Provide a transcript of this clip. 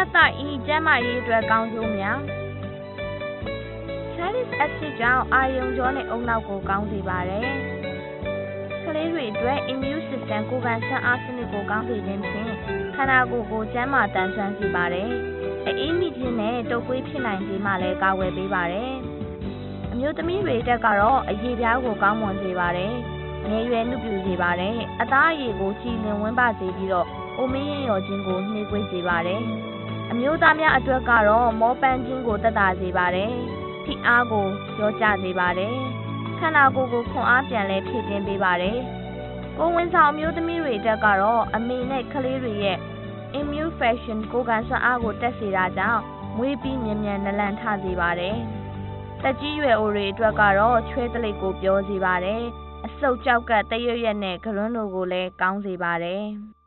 တ်သဤကျန်းမာရေးအတွက်ကောင်းကျိုးများ Salic acid ကြောင့်အာယုံကြောနဲ့အုံနောက်ကိုကောင်းစေပါတယ်။ကလေးတွေအတွက် immune system ကိုယ်ခံစွမ်းအားစနစ်ကိုကောင်းစေခြင်းဖြင့်ခန္ဓာကိုယ်ကိုကျန်းမာတန်ဆွမ်းစေပါတယ်။အအေးမိခြင်းနဲ့တုပ်ကွေးဖြစ်နိုင်ခြင်းမှလည်းကာကွယ်ပေးပါတယ်။အမျိုးသမီးတွေတက်ကတော့အရေးပြားကိုကောင်းမွန်စေပါတယ်။ငယ်ရွယ်နှုတ်ပြစေပါတယ်။အသားအရည်ကိုကြည်လင်ဝန်းပါစေပြီးတော့အိုမင်းရင်ရော်ခြင်းကိုနှေးကွေးစေပါတယ်။ အမျိုးသားများအတွက်ကတော့မောပန်းခြင်းကိုတက်တာစေပါတယ်။ဖိအားကိုရောကြစေပါတယ်။ခန္ဓာကိုယ်ကိုခွန်အားပြန်လဲဖြည့်တင်းပေးပါတယ်။ကိုယ်ဝန်ဆောင်အမျိုးသမီးတွေတက်ကတော့အမေနဲ့ကလေးတွေရဲ့ immune fashion ကိုယ်ခံစွမ်းအားကိုတက်စေတာကြောင့်မွေးပြီးမြန်မြန်နလန်ထစေပါတယ်။တက်ကြီးရွယ်အိုတွေအတွက်ကတော့ချွဲတလိပ်ကိုပြောစေပါတယ်။အဆုတ်ကြောက်ကတရွရွက်နဲ့ကရွန်းတို့ကိုလည်းကောင်းစေပါတယ်။